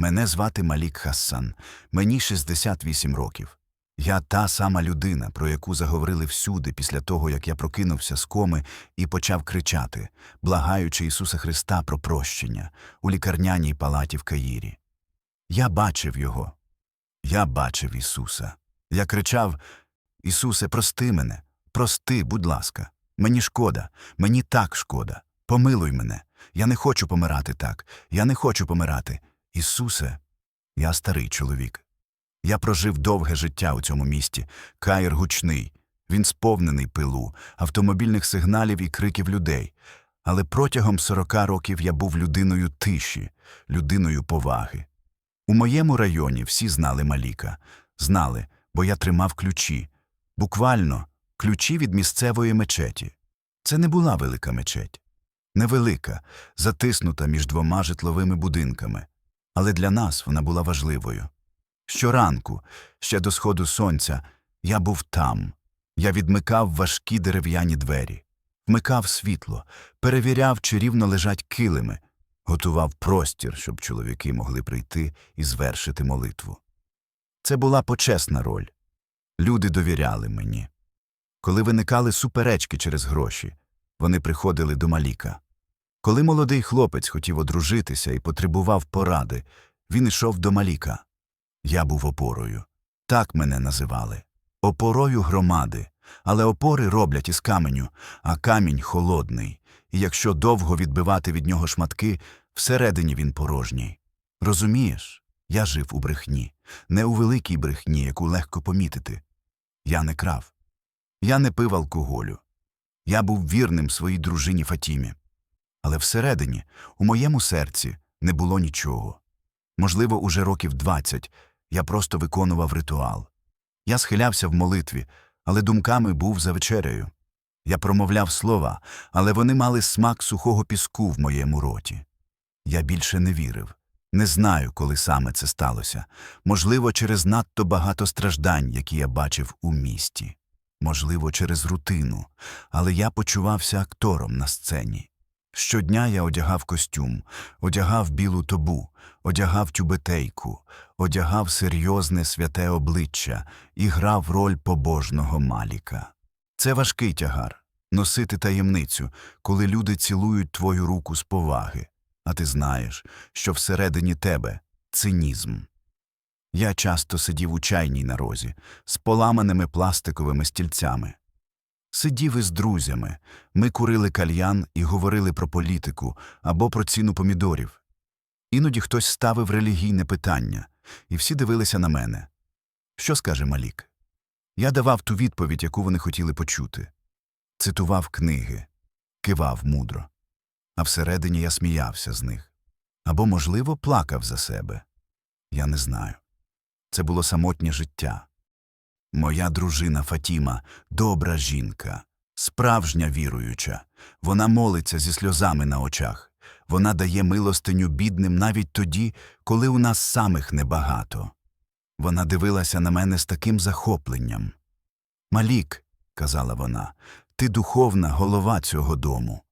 Мене звати Малік Хассан. Мені 68 років. Я та сама людина, про яку заговорили всюди після того, як я прокинувся з коми і почав кричати, благаючи Ісуса Христа про прощення у лікарняній палаті в Каїрі. Я бачив його. Я бачив Ісуса. Я кричав: Ісусе, прости мене, прости, будь ласка. Мені шкода, мені так шкода. Помилуй мене. Я не хочу помирати так. Я не хочу помирати. Ісусе, я старий чоловік. Я прожив довге життя у цьому місті. Каїр гучний. Він сповнений пилу, автомобільних сигналів і криків людей. Але протягом сорока років я був людиною тиші, людиною поваги. У моєму районі всі знали Маліка. Знали, бо я тримав ключі. Буквально ключі від місцевої мечеті. Це не була велика мечеть. Невелика, затиснута між двома житловими будинками. Але для нас вона була важливою. Щоранку, ще до сходу сонця, я був там. Я відмикав важкі дерев'яні двері, вмикав світло, перевіряв, чи рівно лежать килими, готував простір, щоб чоловіки могли прийти і звершити молитву. Це була почесна роль. Люди довіряли мені. Коли виникали суперечки через гроші, вони приходили до Маліка. Коли молодий хлопець хотів одружитися і потребував поради, він йшов до Маліка. Я був опорою. Так мене називали. Опорою громади. Але опори роблять із каменю, а камінь холодний, і якщо довго відбивати від нього шматки, всередині він порожній. Розумієш, я жив у брехні, не у великій брехні, яку легко помітити. Я не крав. Я не пив алкоголю. Я був вірним своїй дружині Фатімі. Але всередині, у моєму серці, не було нічого. Можливо, уже років двадцять я просто виконував ритуал. Я схилявся в молитві, але думками був за вечерею. Я промовляв слова, але вони мали смак сухого піску в моєму роті. Я більше не вірив. Не знаю, коли саме це сталося. Можливо, через надто багато страждань, які я бачив у місті. Можливо, через рутину, але я почувався актором на сцені. Щодня я одягав костюм, одягав білу тобу, одягав тюбетейку, одягав серйозне святе обличчя і грав роль побожного маліка. Це важкий тягар носити таємницю, коли люди цілують твою руку з поваги, а ти знаєш, що всередині тебе цинізм. Я часто сидів у чайній на розі з поламаними пластиковими стільцями. Сидів із друзями, ми курили кальян і говорили про політику або про ціну помідорів. Іноді хтось ставив релігійне питання, і всі дивилися на мене. Що скаже Малік? Я давав ту відповідь, яку вони хотіли почути. Цитував книги, кивав мудро. А всередині я сміявся з них. Або, можливо, плакав за себе. Я не знаю. Це було самотнє життя. Моя дружина Фатіма добра жінка, справжня віруюча. Вона молиться зі сльозами на очах. Вона дає милостиню бідним навіть тоді, коли у нас самих небагато. Вона дивилася на мене з таким захопленням. Малік, казала вона, ти духовна голова цього дому.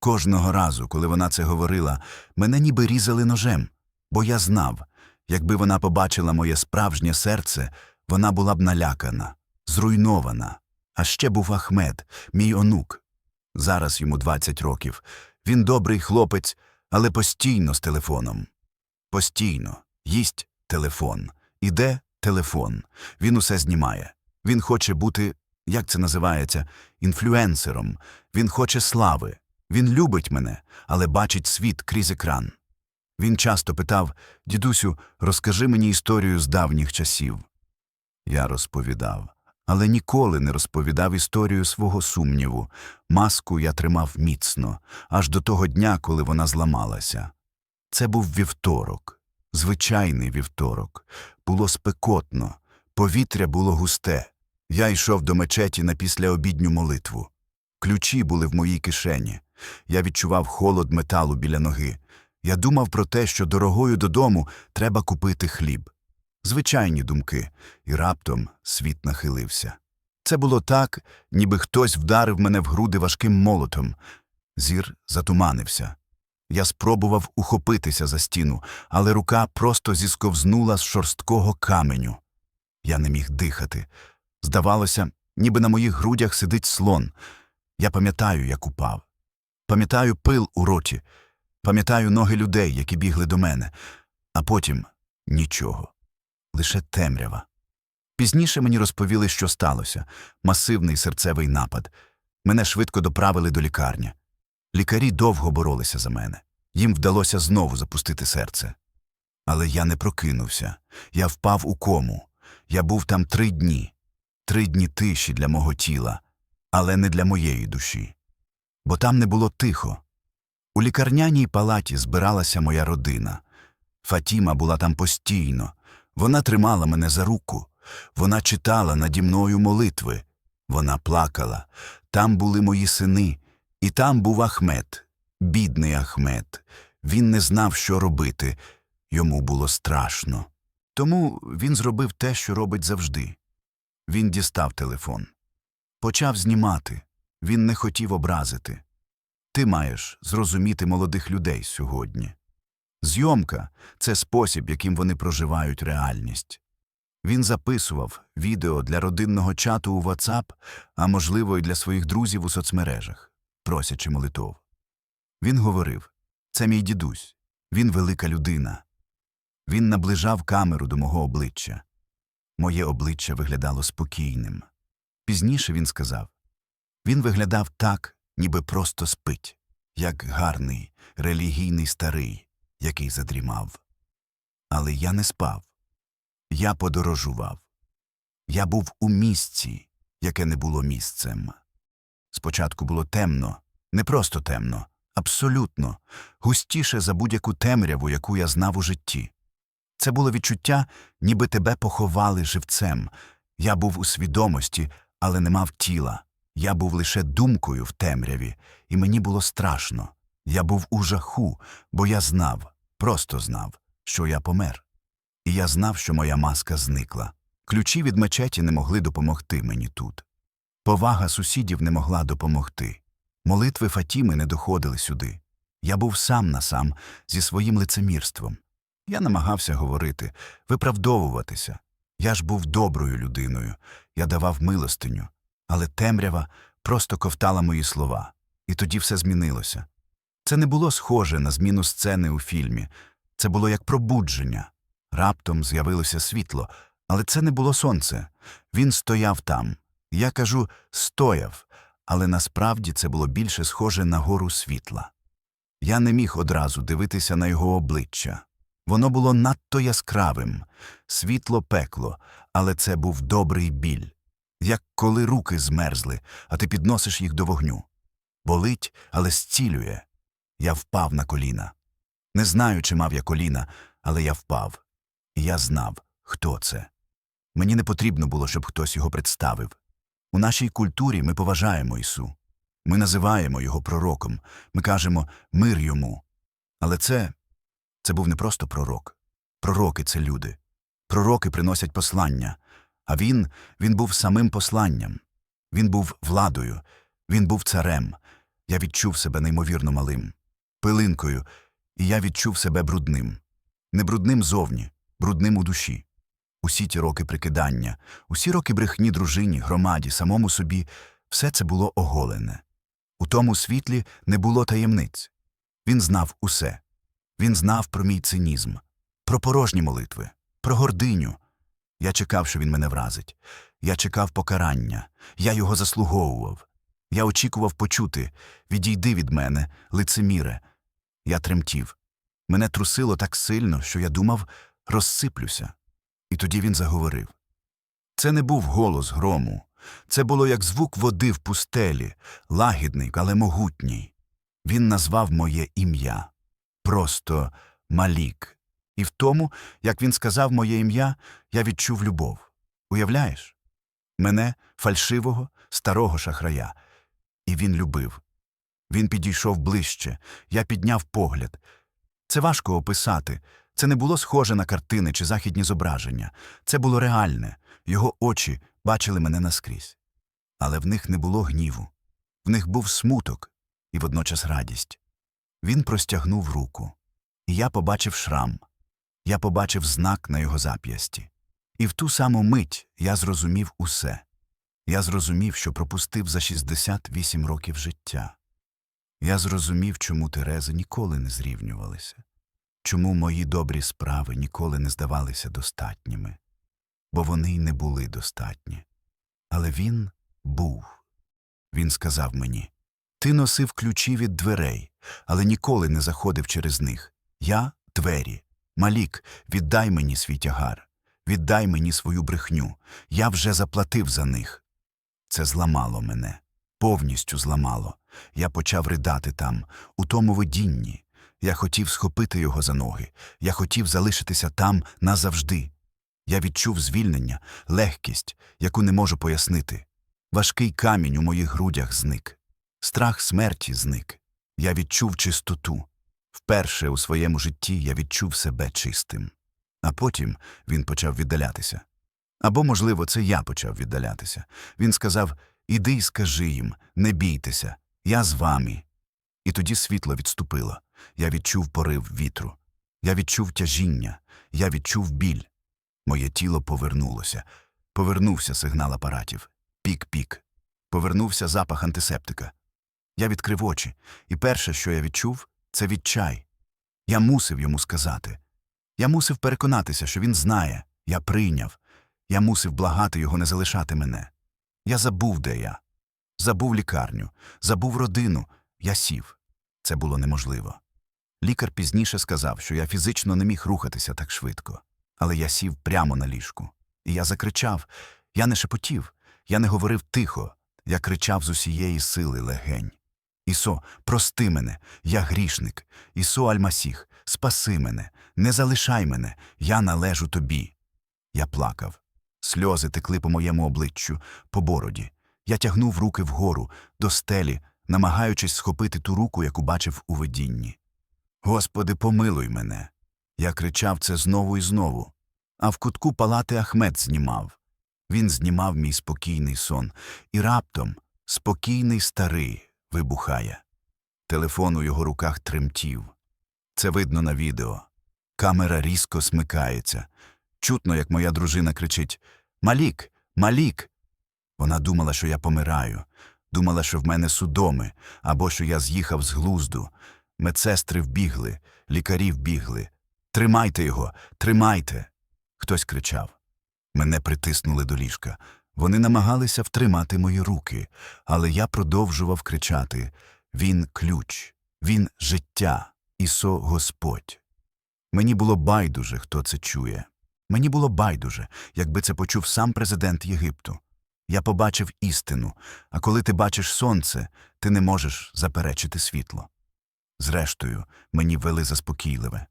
Кожного разу, коли вона це говорила, мене ніби різали ножем, бо я знав, якби вона побачила моє справжнє серце, вона була б налякана, зруйнована. А ще був Ахмед, мій онук. Зараз йому 20 років. Він добрий хлопець, але постійно з телефоном. Постійно. Їсть телефон. Іде телефон. Він усе знімає. Він хоче бути, як це називається, інфлюенсером. Він хоче слави. Він любить мене, але бачить світ крізь екран. Він часто питав Дідусю, розкажи мені історію з давніх часів. Я розповідав, але ніколи не розповідав історію свого сумніву. Маску я тримав міцно, аж до того дня, коли вона зламалася. Це був вівторок, звичайний вівторок. Було спекотно, повітря було густе. Я йшов до мечеті на післяобідню молитву. Ключі були в моїй кишені. Я відчував холод металу біля ноги. Я думав про те, що дорогою додому треба купити хліб. Звичайні думки, і раптом світ нахилився. Це було так, ніби хтось вдарив мене в груди важким молотом. Зір затуманився. Я спробував ухопитися за стіну, але рука просто зісковзнула з шорсткого каменю. Я не міг дихати. Здавалося, ніби на моїх грудях сидить слон. Я пам'ятаю, як упав. Пам'ятаю пил у роті, пам'ятаю ноги людей, які бігли до мене, а потім нічого, лише темрява. Пізніше мені розповіли, що сталося масивний серцевий напад. Мене швидко доправили до лікарні. Лікарі довго боролися за мене. Їм вдалося знову запустити серце. Але я не прокинувся. Я впав у кому. Я був там три дні. Три дні тиші для мого тіла, але не для моєї душі. Бо там не було тихо. У лікарняній палаті збиралася моя родина. Фатіма була там постійно. Вона тримала мене за руку. Вона читала наді мною молитви. Вона плакала. Там були мої сини, і там був Ахмед, бідний Ахмед. Він не знав, що робити. Йому було страшно. Тому він зробив те, що робить завжди. Він дістав телефон. Почав знімати. Він не хотів образити. Ти маєш зрозуміти молодих людей сьогодні. Зйомка це спосіб, яким вони проживають реальність. Він записував відео для родинного чату у WhatsApp, а можливо, і для своїх друзів у соцмережах, просячи молитов. Він говорив це мій дідусь, він велика людина. Він наближав камеру до мого обличчя. Моє обличчя виглядало спокійним. Пізніше він сказав він виглядав так, ніби просто спить, як гарний, релігійний старий, який задрімав. Але я не спав. Я подорожував. Я був у місці, яке не було місцем. Спочатку було темно, не просто темно, абсолютно, густіше за будь-яку темряву, яку я знав у житті. Це було відчуття, ніби тебе поховали живцем. Я був у свідомості, але не мав тіла. Я був лише думкою в темряві, і мені було страшно. Я був у жаху, бо я знав, просто знав, що я помер. І я знав, що моя маска зникла. Ключі від мечеті не могли допомогти мені тут. Повага сусідів не могла допомогти. Молитви Фатіми не доходили сюди. Я був сам на сам зі своїм лицемірством. Я намагався говорити, виправдовуватися. Я ж був доброю людиною, я давав милостиню, але темрява просто ковтала мої слова, і тоді все змінилося. Це не було схоже на зміну сцени у фільмі, це було як пробудження. Раптом з'явилося світло, але це не було сонце. Він стояв там. Я кажу стояв, але насправді це було більше схоже на гору світла. Я не міг одразу дивитися на його обличчя. Воно було надто яскравим, світло пекло, але це був добрий біль, як коли руки змерзли, а ти підносиш їх до вогню. Болить, але зцілює. Я впав на коліна. Не знаю, чи мав я коліна, але я впав. І я знав, хто це. Мені не потрібно було, щоб хтось його представив. У нашій культурі ми поважаємо Ісу. Ми називаємо його пророком, ми кажемо мир йому. Але це це був не просто пророк. Пророки це люди. Пророки приносять послання. А він, він був самим посланням. Він був владою, він був царем. Я відчув себе неймовірно малим, пилинкою, і я відчув себе брудним. Не брудним зовні, брудним у душі. Усі ті роки прикидання, усі роки брехні дружині, громаді, самому собі, все це було оголене. У тому світлі не було таємниць. Він знав усе. Він знав про мій цинізм, про порожні молитви, про гординю. Я чекав, що він мене вразить. Я чекав покарання, я його заслуговував. Я очікував почути відійди від мене, лицеміре. Я тремтів. Мене трусило так сильно, що я думав, розсиплюся. І тоді він заговорив. Це не був голос грому, це було як звук води в пустелі, лагідний, але могутній. Він назвав моє ім'я просто Малік. І в тому, як він сказав моє ім'я, я відчув любов. Уявляєш? Мене, фальшивого, старого шахрая. І він любив. Він підійшов ближче, я підняв погляд. Це важко описати. Це не було схоже на картини чи західні зображення. Це було реальне. Його очі бачили мене наскрізь. Але в них не було гніву. В них був смуток і водночас радість. Він простягнув руку, і я побачив шрам. Я побачив знак на його зап'ясті. І в ту саму мить я зрозумів усе. Я зрозумів, що пропустив за 68 років життя. Я зрозумів, чому Терези ніколи не зрівнювалися, чому мої добрі справи ніколи не здавалися достатніми, бо вони й не були достатні. Але він був. Він сказав мені Ти носив ключі від дверей, але ніколи не заходив через них. Я двері. Малік, віддай мені свій тягар, віддай мені свою брехню. Я вже заплатив за них. Це зламало мене, повністю зламало. Я почав ридати там, у тому видінні. Я хотів схопити його за ноги, я хотів залишитися там назавжди. Я відчув звільнення, легкість, яку не можу пояснити. Важкий камінь у моїх грудях зник. Страх смерті зник. Я відчув чистоту. Вперше у своєму житті я відчув себе чистим. А потім він почав віддалятися. Або, можливо, це я почав віддалятися. Він сказав Іди й скажи їм, не бійтеся, я з вами. І тоді світло відступило. Я відчув порив вітру. Я відчув тяжіння, я відчув біль. Моє тіло повернулося. Повернувся сигнал апаратів. Пік-пік. Повернувся запах антисептика. Я відкрив очі, і перше, що я відчув, це відчай. Я мусив йому сказати. Я мусив переконатися, що він знає, я прийняв. Я мусив благати його не залишати мене. Я забув, де я. Забув лікарню, забув родину. Я сів. Це було неможливо. Лікар пізніше сказав, що я фізично не міг рухатися так швидко. Але я сів прямо на ліжку. І я закричав. Я не шепотів, я не говорив тихо, я кричав з усієї сили легень. Ісо, прости мене, я грішник. Ісо Альмасіх, спаси мене, не залишай мене, я належу тобі. Я плакав. Сльози текли по моєму обличчю, по бороді. Я тягнув руки вгору, до стелі, намагаючись схопити ту руку, яку бачив у видінні. Господи, помилуй мене. Я кричав це знову і знову. А в кутку палати Ахмед знімав. Він знімав мій спокійний сон, і раптом спокійний старий вибухає. Телефон у його руках тремтів. Це видно на відео. Камера різко смикається. Чутно, як моя дружина кричить Малік, Малік. Вона думала, що я помираю, думала, що в мене судоми, або що я з'їхав з глузду. Медсестри вбігли, лікарі вбігли. Тримайте його, тримайте. Хтось кричав. Мене притиснули до ліжка. Вони намагалися втримати мої руки, але я продовжував кричати Він ключ, він життя, Ісо Господь. Мені було байдуже, хто це чує. Мені було байдуже, якби це почув сам президент Єгипту. Я побачив істину, а коли ти бачиш сонце, ти не можеш заперечити світло. Зрештою, мені ввели заспокійливе.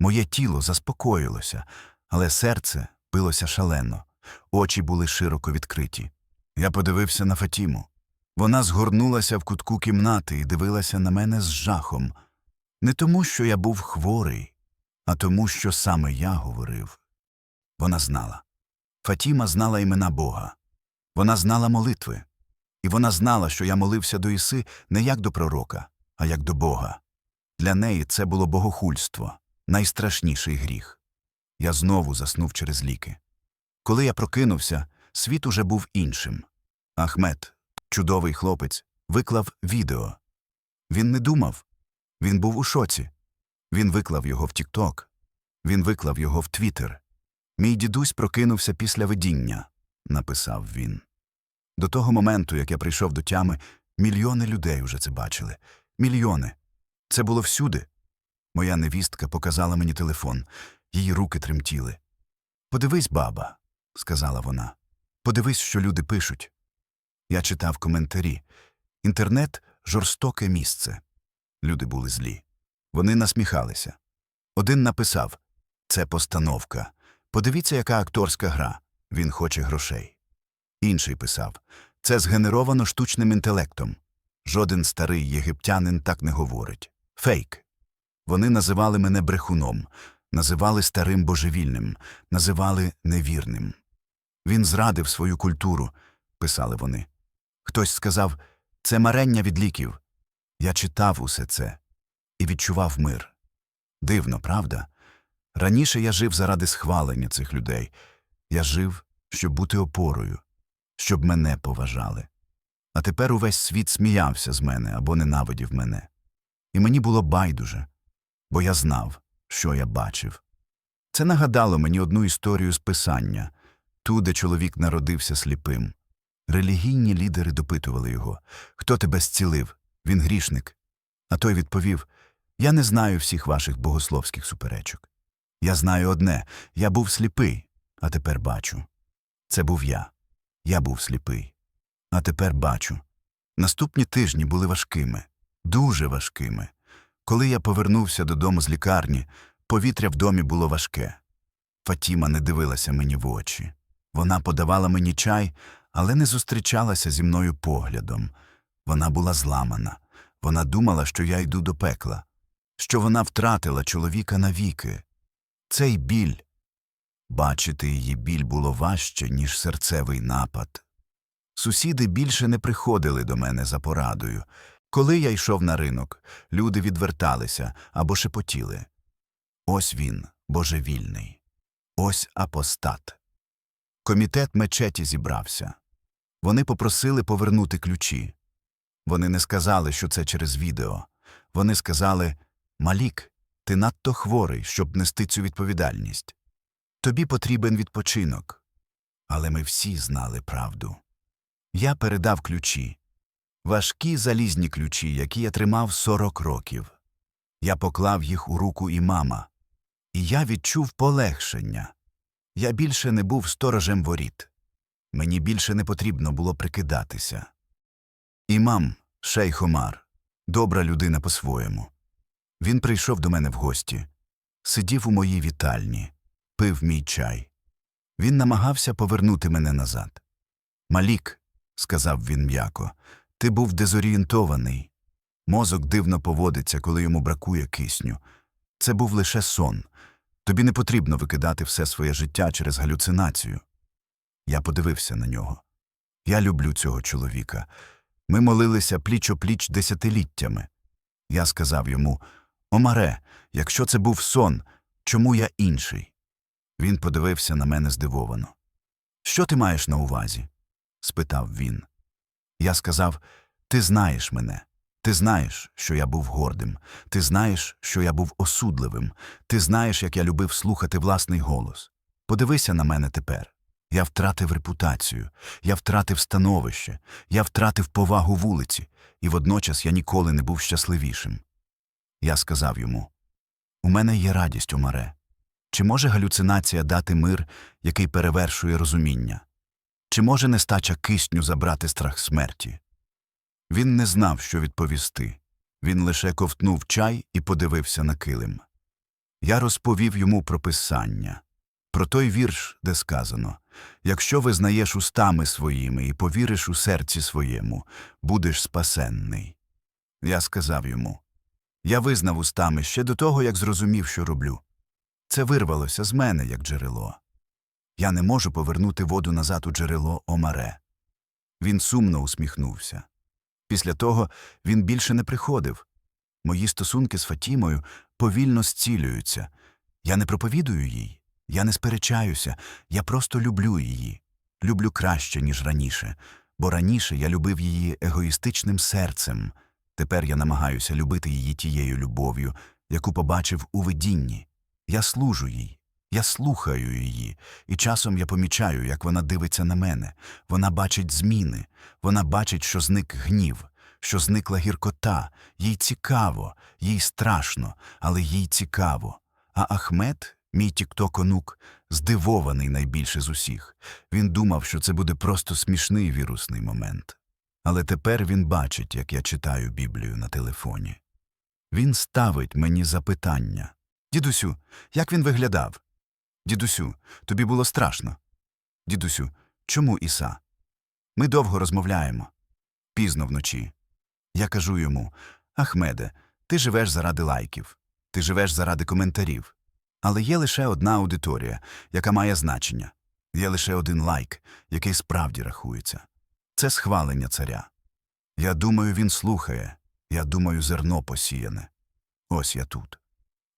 Моє тіло заспокоїлося, але серце билося шалено, очі були широко відкриті. Я подивився на Фатіму. Вона згорнулася в кутку кімнати і дивилася на мене з жахом. Не тому, що я був хворий, а тому, що саме я говорив. Вона знала. Фатіма знала імена Бога. Вона знала молитви. І вона знала, що я молився до Іси не як до пророка, а як до Бога. Для неї це було богохульство, найстрашніший гріх. Я знову заснув через ліки. Коли я прокинувся, світ уже був іншим. Ахмед, чудовий хлопець, виклав відео. Він не думав. Він був у шоці. Він виклав його в Тікток. Він виклав його в Твіттер. Мій дідусь прокинувся після видіння, написав він. До того моменту, як я прийшов до тями, мільйони людей уже це бачили. Мільйони. Це було всюди. Моя невістка показала мені телефон, її руки тремтіли. Подивись, баба, сказала вона. Подивись, що люди пишуть. Я читав коментарі. Інтернет жорстоке місце. Люди були злі. Вони насміхалися. Один написав це постановка. Подивіться, яка акторська гра. Він хоче грошей. Інший писав це згенеровано штучним інтелектом. Жоден старий єгиптянин так не говорить. Фейк. Вони називали мене брехуном, називали старим божевільним, називали невірним. Він зрадив свою культуру, писали вони. Хтось сказав це марення від ліків. Я читав усе це. і відчував мир. Дивно, правда? Раніше я жив заради схвалення цих людей. Я жив, щоб бути опорою, щоб мене поважали. А тепер увесь світ сміявся з мене або ненавидів мене. І мені було байдуже, бо я знав, що я бачив. Це нагадало мені одну історію з писання ту, де чоловік народився сліпим. Релігійні лідери допитували його Хто тебе зцілив? Він грішник. А той відповів Я не знаю всіх ваших богословських суперечок. Я знаю одне я був сліпий, а тепер бачу. Це був я. Я був сліпий. А тепер бачу. Наступні тижні були важкими, дуже важкими. Коли я повернувся додому з лікарні, повітря в домі було важке. Фатіма не дивилася мені в очі. Вона подавала мені чай, але не зустрічалася зі мною поглядом. Вона була зламана. Вона думала, що я йду до пекла, що вона втратила чоловіка навіки. Цей біль. Бачити її біль було важче, ніж серцевий напад. Сусіди більше не приходили до мене за порадою. Коли я йшов на ринок, люди відверталися або шепотіли. Ось він, божевільний. Ось апостат. Комітет мечеті зібрався. Вони попросили повернути ключі. Вони не сказали, що це через відео. Вони сказали Малік, ти надто хворий, щоб нести цю відповідальність. Тобі потрібен відпочинок. Але ми всі знали правду. Я передав ключі. Важкі залізні ключі, які я тримав 40 років. Я поклав їх у руку імама. І я відчув полегшення. Я більше не був сторожем воріт. Мені більше не потрібно було прикидатися. Імам, шейх Омар, добра людина по-своєму. Він прийшов до мене в гості, сидів у моїй вітальні, пив мій чай. Він намагався повернути мене назад. Малік, сказав він м'яко, ти був дезорієнтований. Мозок дивно поводиться, коли йому бракує кисню. Це був лише сон. Тобі не потрібно викидати все своє життя через галюцинацію. Я подивився на нього. Я люблю цього чоловіка. Ми молилися пліч о пліч десятиліттями. Я сказав йому Омаре, якщо це був сон, чому я інший? Він подивився на мене здивовано. Що ти маєш на увазі? спитав він. Я сказав Ти знаєш мене. Ти знаєш, що я був гордим. Ти знаєш, що я був осудливим. Ти знаєш, як я любив слухати власний голос. Подивися на мене тепер. Я втратив репутацію, я втратив становище, я втратив повагу вулиці, і водночас я ніколи не був щасливішим. Я сказав йому У мене є радість, Омаре. Чи може галюцинація дати мир, який перевершує розуміння? Чи може нестача кисню забрати страх смерті? Він не знав, що відповісти. Він лише ковтнув чай і подивився на килим. Я розповів йому про писання, про той вірш, де сказано Якщо визнаєш устами своїми і повіриш у серці своєму, будеш спасенний. Я сказав йому Я визнав устами ще до того, як зрозумів, що роблю. Це вирвалося з мене, як джерело. Я не можу повернути воду назад у джерело Омаре. Він сумно усміхнувся. Після того він більше не приходив. Мої стосунки з Фатімою повільно зцілюються. Я не проповідую їй, я не сперечаюся, я просто люблю її. Люблю краще, ніж раніше, бо раніше я любив її егоїстичним серцем. Тепер я намагаюся любити її тією любов'ю, яку побачив у видінні. Я служу їй, я слухаю її, і часом я помічаю, як вона дивиться на мене. Вона бачить зміни, вона бачить, що зник гнів, що зникла гіркота. Їй цікаво, їй страшно, але їй цікаво. А Ахмед, мій тікток-онук, здивований найбільше з усіх. Він думав, що це буде просто смішний вірусний момент. Але тепер він бачить, як я читаю Біблію на телефоні. Він ставить мені запитання. Дідусю, як він виглядав? Дідусю, тобі було страшно. Дідусю, чому Іса? Ми довго розмовляємо. Пізно вночі. Я кажу йому Ахмеде, ти живеш заради лайків, ти живеш заради коментарів. Але є лише одна аудиторія, яка має значення. Є лише один лайк, який справді рахується. Це схвалення царя. Я думаю, він слухає. Я думаю, зерно посіяне. Ось я тут.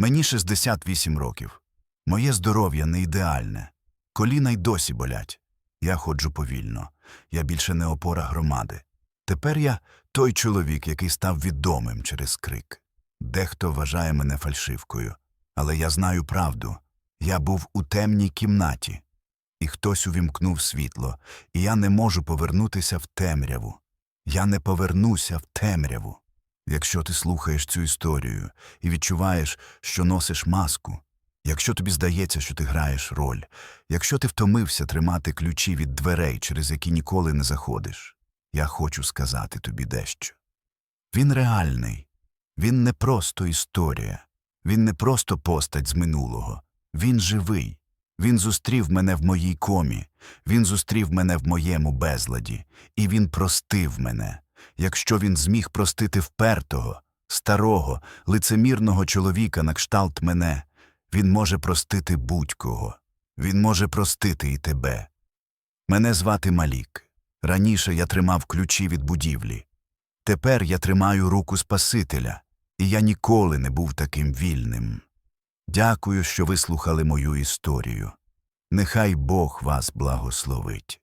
Мені 68 років. Моє здоров'я не ідеальне. Коліна й досі болять. Я ходжу повільно. Я більше не опора громади. Тепер я той чоловік, який став відомим через крик. Дехто вважає мене фальшивкою, але я знаю правду. Я був у темній кімнаті, і хтось увімкнув світло, і я не можу повернутися в темряву. Я не повернуся в темряву. Якщо ти слухаєш цю історію і відчуваєш, що носиш маску, якщо тобі здається, що ти граєш роль, якщо ти втомився тримати ключі від дверей, через які ніколи не заходиш, я хочу сказати тобі дещо. Він реальний, він не просто історія, він не просто постать з минулого, він живий. Він зустрів мене в моїй комі, він зустрів мене в моєму безладі, і він простив мене. Якщо він зміг простити впертого, старого, лицемірного чоловіка на кшталт мене, він може простити будь-кого. Він може простити і тебе. Мене звати Малік. Раніше я тримав ключі від будівлі. Тепер я тримаю руку Спасителя, і я ніколи не був таким вільним. Дякую, що ви слухали мою історію. Нехай Бог вас благословить.